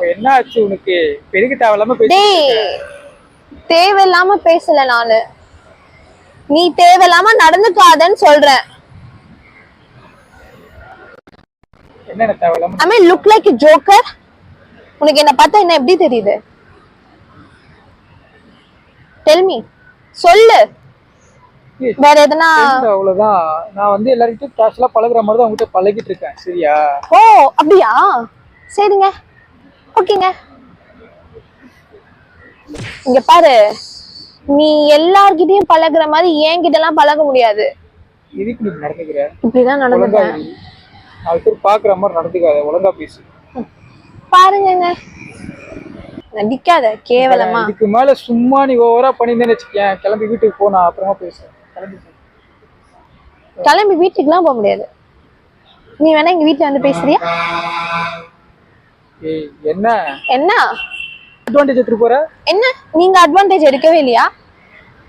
இப்போ என்ன ஆச்சு உனக்கு? எதுக்கு தேவையில்லாம பேசி தேவையில்லாம பேசல நானு. நீ தேவையில்லாம நடந்துக்காதன்னு சொல்றேன். என்ன தேவையில்லாம I mean look like joker உனக்கு என்ன பார்த்தா என்ன எப்படி தெரியுது? டெல் மீ சொல்லு. வேற எதுனா அவ்வளவுதான். நான் வந்து எல்லார்கிட்டயும் கேஷுவலா பழகுற மாதிரி தான் உங்ககிட்ட பழகிட்டு இருக்கேன். சரியா? ஓ அப்படியா? சரிங்க. ஓகேங்க. இங்க பாரு. நீ எல்லார்கிட்டயும் பழகுற மாதிரி என்கிட்ட எல்லாம் பழக முடியாது. இப்படிதான் பேர் பாக்குற மாதிரி நடந்துக்காத. ஒழுங்கா பேசு. பாருங்கங்க. நடிக்காத. கேவலமா. இதுக்கு மேல சும்மா நீ ஓவரா பண்ணியிருந்தேன்னு வச்சுக்கேன் கிளம்பி வீட்டுக்கு போ நான் அப்புறமா பேசுறேன். கிளம்பி. கிளம்பி வீட்டுக்குலாம் போக முடியாது. நீ வேணா எங்க வீட்ல வந்து பேசுறியா? என்ன? என்ன? அட்வான்டேஜ் எடுத்துட்டு போற? என்ன? நீங்க அட்வான்டேஜ் எடுக்கவே இல்லையா?